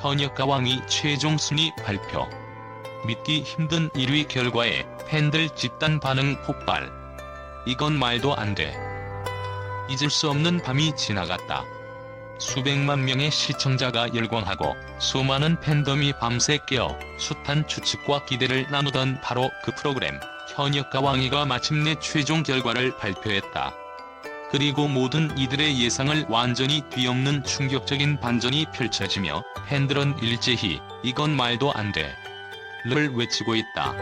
현역 가왕이 최종 순위 발표. 믿기 힘든 1위 결과에 팬들 집단 반응 폭발. 이건 말도 안 돼. 잊을 수 없는 밤이 지나갔다. 수백만 명의 시청자가 열광하고 수많은 팬덤이 밤새 깨어 숱한 추측과 기대를 나누던 바로 그 프로그램 현역 가왕이가 마침내 최종 결과를 발표했다. 그리고 모든 이들의 예상을 완전히 뒤엎는 충격적인 반전이 펼쳐지며 팬들은 일제히 이건 말도 안 돼. 를 외치고 있다.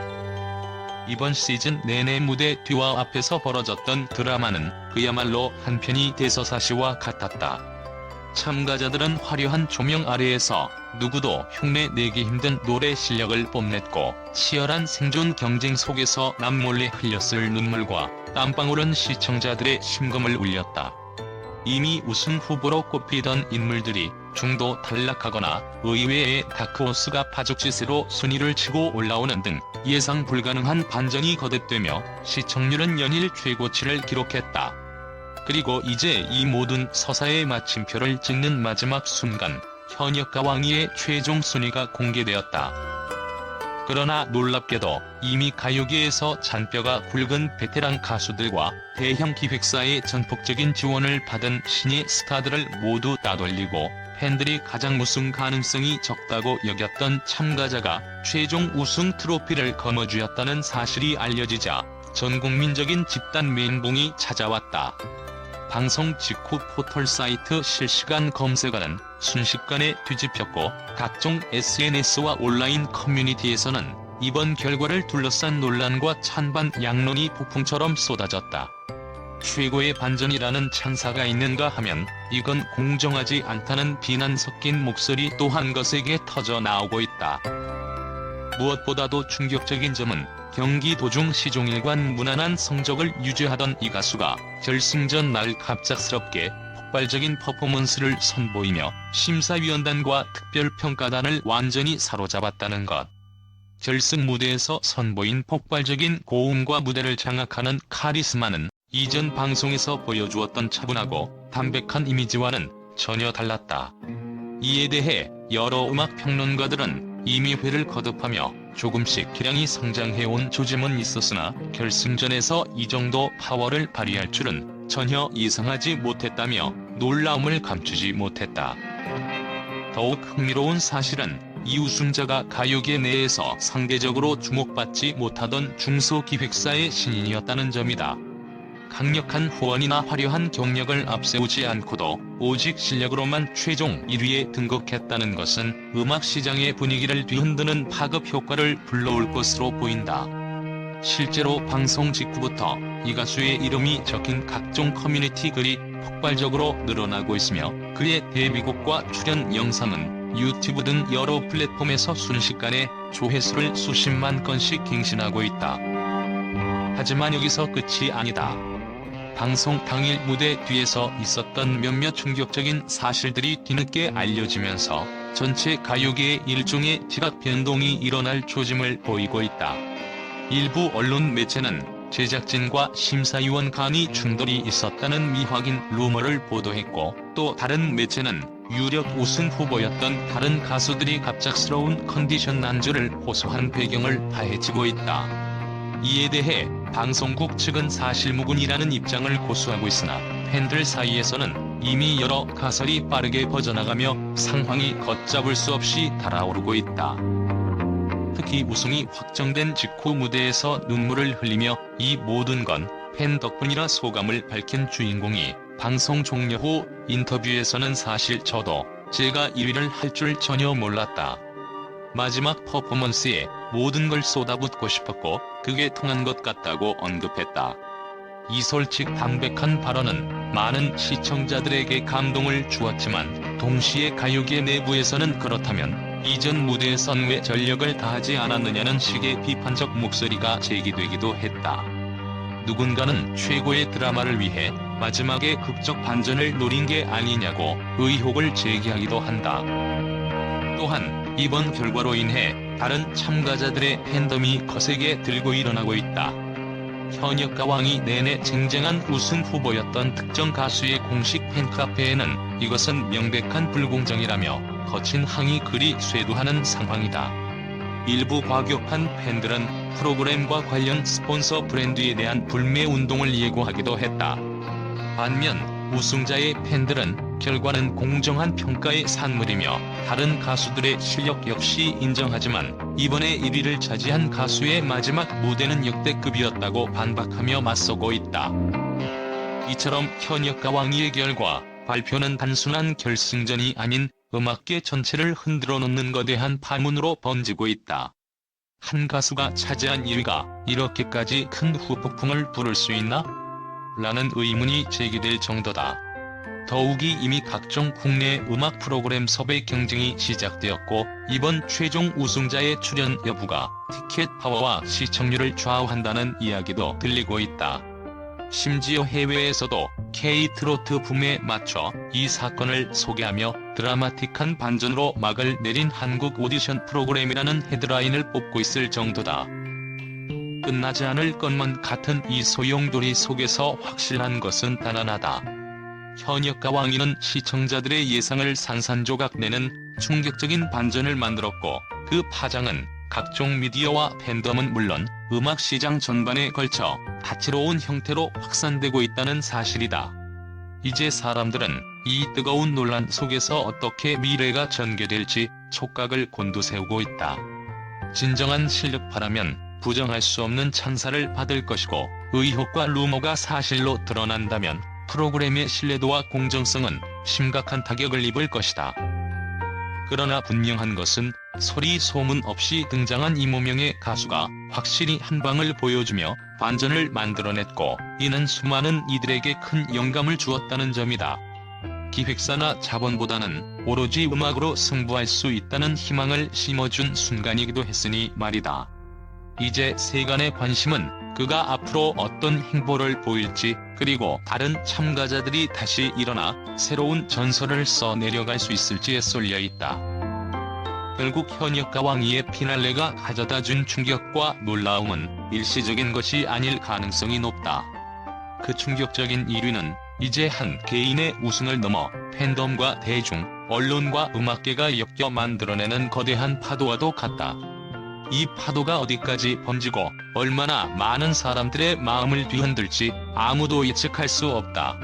이번 시즌 내내 무대 뒤와 앞에서 벌어졌던 드라마는 그야말로 한편이 대서사시와 같았다. 참가자들은 화려한 조명 아래에서 누구도 흉내 내기 힘든 노래 실력을 뽐냈고 치열한 생존 경쟁 속에서 남몰래 흘렸을 눈물과 땀방울은 시청자들의 심금을 울렸다. 이미 우승 후보로 꼽히던 인물들이 중도 탈락하거나 의외의 다크호스가 파죽지세로 순위를 치고 올라오는 등 예상 불가능한 반전이 거듭되며 시청률은 연일 최고치를 기록했다. 그리고 이제 이 모든 서사의 마침표를 찍는 마지막 순간 현역 가왕이의 최종 순위가 공개되었다. 그러나 놀랍게도 이미 가요계에서 잔뼈가 굵은 베테랑 가수들과 대형 기획사의 전폭적인 지원을 받은 신예 스타들을 모두 따돌리고 팬들이 가장 우승 가능성이 적다고 여겼던 참가자가 최종 우승 트로피를 거머쥐었다는 사실이 알려지자 전국민적인 집단 멘붕이 찾아왔다. 방송 직후 포털 사이트 실시간 검색어는 순식간에 뒤집혔고 각종 SNS와 온라인 커뮤니티에서는 이번 결과를 둘러싼 논란과 찬반 양론이 폭풍처럼 쏟아졌다. 최고의 반전이라는 찬사가 있는가 하면 이건 공정하지 않다는 비난 섞인 목소리 또한 것에게 터져 나오고 있다. 무엇보다도 충격적인 점은 경기 도중 시종일관 무난한 성적을 유지하던 이 가수가 결승전 날 갑작스럽게 폭발적인 퍼포먼스를 선보이며 심사위원단과 특별평가단을 완전히 사로잡았다는 것. 결승 무대에서 선보인 폭발적인 고음과 무대를 장악하는 카리스마는 이전 방송에서 보여주었던 차분하고 담백한 이미지와는 전혀 달랐다. 이에 대해 여러 음악 평론가들은 이미 회를 거듭하며 조금씩 기량이 성장해온 조짐은 있었으나 결승전에서 이 정도 파워를 발휘할 줄은 전혀 예상하지 못했다며 놀라움을 감추지 못했다. 더욱 흥미로운 사실은 이 우승자가 가요계 내에서 상대적으로 주목받지 못하던 중소기획사의 신인이었다는 점이다. 강력한 후원이나 화려한 경력을 앞세우지 않고도 오직 실력으로만 최종 1위에 등극했다는 것은 음악 시장의 분위기를 뒤흔드는 파급 효과를 불러올 것으로 보인다. 실제로 방송 직후부터 이 가수의 이름이 적힌 각종 커뮤니티 글이 폭발적으로 늘어나고 있으며 그의 데뷔곡과 출연 영상은 유튜브 등 여러 플랫폼에서 순식간에 조회수를 수십만 건씩 갱신하고 있다. 하지만 여기서 끝이 아니다. 방송 당일 무대 뒤에서 있었던 몇몇 충격적인 사실들이 뒤늦게 알려지면서 전체 가요계의 일종의 지각 변동이 일어날 조짐을 보이고 있다. 일부 언론 매체는 제작진과 심사위원 간이 충돌이 있었다는 미확인 루머를 보도했고 또 다른 매체는 유력 우승 후보였던 다른 가수들이 갑작스러운 컨디션 난조를 호소한 배경을 파헤치고 있다. 이에 대해 방송국 측은 사실무근이라는 입장을 고수하고 있으나 팬들 사이에서는 이미 여러 가설이 빠르게 퍼져나가며 상황이 걷잡을 수 없이 달아오르고 있다. 특히 우승이 확정된 직후 무대에서 눈물을 흘리며 이 모든 건 팬 덕분이라 소감을 밝힌 주인공이 방송 종료 후 인터뷰에서는 사실 저도 제가 1위를 할 줄 전혀 몰랐다. 마지막 퍼포먼스에 모든 걸 쏟아붓고 싶었고 그게 통한 것 같다고 언급했다. 이 솔직 담백한 발언은 많은 시청자들에게 감동을 주었지만 동시에 가요계 내부에서는 그렇다면 이전 무대에선 왜 전력을 다하지 않았느냐는 식의 비판적 목소리가 제기되기도 했다. 누군가는 최고의 드라마를 위해 마지막에 극적 반전을 노린 게 아니냐고 의혹을 제기하기도 한다. 또한 이번 결과로 인해 다른 참가자들의 팬덤이 거세게 들고 일어나고 있다. 현역과 왕이 내내 쟁쟁한 우승 후보였던 특정 가수의 공식 팬카페에는 이것은 명백한 불공정이라며 거친 항의 글이 쇄도하는 상황이다. 일부 과격한 팬들은 프로그램과 관련 스폰서 브랜드에 대한 불매 운동을 예고하기도 했다. 반면 우승자의 팬들은 결과는 공정한 평가의 산물이며 다른 가수들의 실력 역시 인정하지만 이번에 1위를 차지한 가수의 마지막 무대는 역대급이었다고 반박하며 맞서고 있다. 이처럼 현역과 왕위의 결과 발표는 단순한 결승전이 아닌 음악계 전체를 흔들어 놓는 거대한 파문으로 번지고 있다. 한 가수가 차지한 1위가 이렇게까지 큰 후폭풍을 부를 수 있나? 라는 의문이 제기될 정도다. 더욱이 이미 각종 국내 음악 프로그램 섭외 경쟁이 시작되었고 이번 최종 우승자의 출연 여부가 티켓 파워와 시청률을 좌우한다는 이야기도 들리고 있다. 심지어 해외에서도 K-트로트 붐에 맞춰 이 사건을 소개하며 드라마틱한 반전으로 막을 내린 한국 오디션 프로그램이라는 헤드라인을 뽑고 있을 정도다. 끝나지 않을 것만 같은 이 소용돌이 속에서 확실한 것은 단 하나다. 현역과 왕위는 시청자들의 예상을 산산조각 내는 충격적인 반전을 만들었고 그 파장은 각종 미디어와 팬덤은 물론 음악 시장 전반에 걸쳐 다채로운 형태로 확산되고 있다는 사실이다. 이제 사람들은 이 뜨거운 논란 속에서 어떻게 미래가 전개될지 촉각을 곤두세우고 있다. 진정한 실력파라면 부정할 수 없는 찬사를 받을 것이고 의혹과 루머가 사실로 드러난다면 프로그램의 신뢰도와 공정성은 심각한 타격을 입을 것이다. 그러나 분명한 것은 소리 소문 없이 등장한 이모명의 가수가 확실히 한 방을 보여주며 반전을 만들어냈고 이는 수많은 이들에게 큰 영감을 주었다는 점이다. 기획사나 자본보다는 오로지 음악으로 승부할 수 있다는 희망을 심어준 순간이기도 했으니 말이다. 이제 세간의 관심은 그가 앞으로 어떤 행보를 보일지 그리고 다른 참가자들이 다시 일어나 새로운 전설을 써 내려갈 수 있을지에 쏠려 있다. 결국 현역과 왕위의 피날레가 가져다 준 충격과 놀라움은 일시적인 것이 아닐 가능성이 높다. 그 충격적인 1위는 이제 한 개인의 우승을 넘어 팬덤과 대중, 언론과 음악계가 엮여 만들어내는 거대한 파도와도 같다. 이 파도가 어디까지 번지고 얼마나 많은 사람들의 마음을 뒤흔들지 아무도 예측할 수 없다.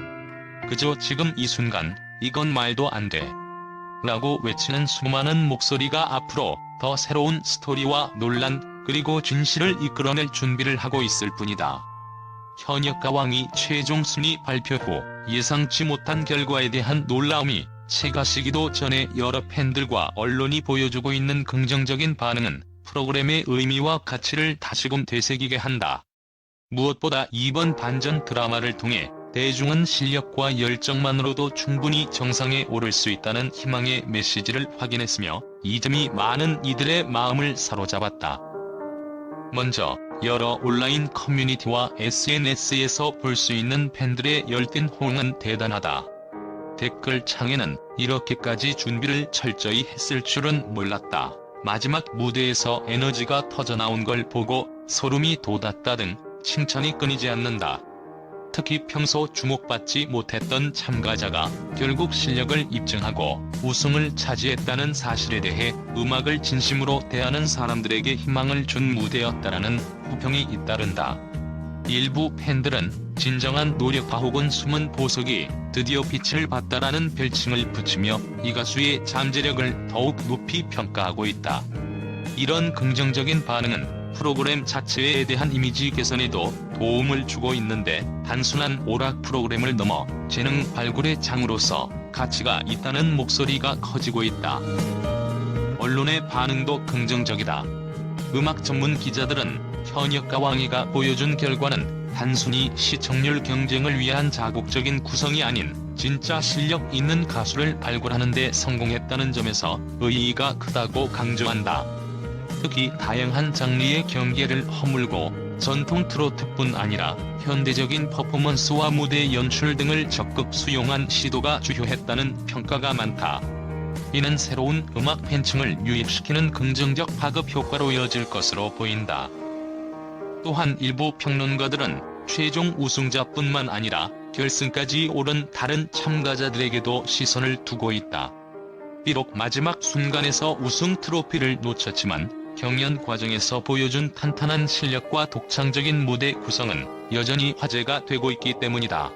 그저 지금 이 순간 이건 말도 안 돼. 라고 외치는 수많은 목소리가 앞으로 더 새로운 스토리와 논란 그리고 진실을 이끌어낼 준비를 하고 있을 뿐이다. 현역과 왕이 최종 순위 발표 후 예상치 못한 결과에 대한 놀라움이 채가 시기도 전에 여러 팬들과 언론이 보여주고 있는 긍정적인 반응은 프로그램의 의미와 가치를 다시금 되새기게 한다. 무엇보다 이번 반전 드라마를 통해 대중은 실력과 열정만으로도 충분히 정상에 오를 수 있다는 희망의 메시지를 확인했으며 이 점이 많은 이들의 마음을 사로잡았다. 먼저 여러 온라인 커뮤니티와 SNS에서 볼 수 있는 팬들의 열띤 호응은 대단하다. 댓글 창에는 이렇게까지 준비를 철저히 했을 줄은 몰랐다. 마지막 무대에서 에너지가 터져나온 걸 보고 소름이 돋았다 등 칭찬이 끊이지 않는다. 특히 평소 주목받지 못했던 참가자가 결국 실력을 입증하고 우승을 차지했다는 사실에 대해 음악을 진심으로 대하는 사람들에게 희망을 준 무대였다라는 후평이 잇따른다. 일부 팬들은 진정한 노력파 혹은 숨은 보석이 드디어 빛을 봤다라는 별칭을 붙이며 이 가수의 잠재력을 더욱 높이 평가하고 있다. 이런 긍정적인 반응은 프로그램 자체에 대한 이미지 개선에도 도움을 주고 있는데 단순한 오락 프로그램을 넘어 재능 발굴의 장으로서 가치가 있다는 목소리가 커지고 있다. 언론의 반응도 긍정적이다. 음악 전문 기자들은 현역과 왕이가 보여준 결과는 단순히 시청률 경쟁을 위한 자국적인 구성이 아닌 진짜 실력 있는 가수를 발굴하는 데 성공했다는 점에서 의의가 크다고 강조한다. 특히 다양한 장르의 경계를 허물고 전통 트로트뿐 아니라 현대적인 퍼포먼스와 무대 연출 등을 적극 수용한 시도가 주요했다는 평가가 많다. 이는 새로운 음악 팬층을 유입시키는 긍정적 파급 효과로 이어질 것으로 보인다. 또한 일부 평론가들은 최종 우승자뿐만 아니라 결승까지 오른 다른 참가자들에게도 시선을 두고 있다. 비록 마지막 순간에서 우승 트로피를 놓쳤지만 경연 과정에서 보여준 탄탄한 실력과 독창적인 무대 구성은 여전히 화제가 되고 있기 때문이다.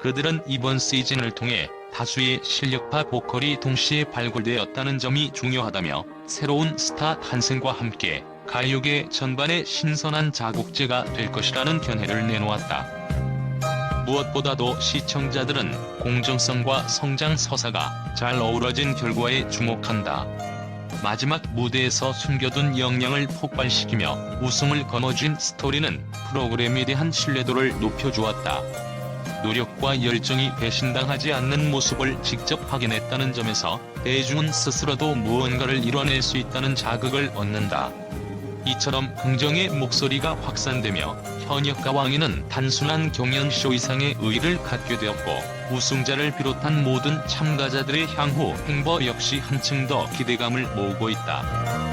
그들은 이번 시즌을 통해 다수의 실력파 보컬이 동시에 발굴되었다는 점이 중요하다며 새로운 스타 탄생과 함께 가요계 전반의 신선한 자국제가 될 것이라는 견해를 내놓았다. 무엇보다도 시청자들은 공정성과 성장 서사가 잘 어우러진 결과에 주목한다. 마지막 무대에서 숨겨둔 역량을 폭발시키며 우승을 거머쥔 스토리는 프로그램에 대한 신뢰도를 높여주었다. 노력과 열정이 배신당하지 않는 모습을 직접 확인했다는 점에서 대중은 스스로도 무언가를 이뤄낼 수 있다는 자극을 얻는다. 이처럼 긍정의 목소리가 확산되며 현역과 왕위는 단순한 경연쇼 이상의 의의를 갖게 되었고 우승자를 비롯한 모든 참가자들의 향후 행보 역시 한층 더 기대감을 모으고 있다.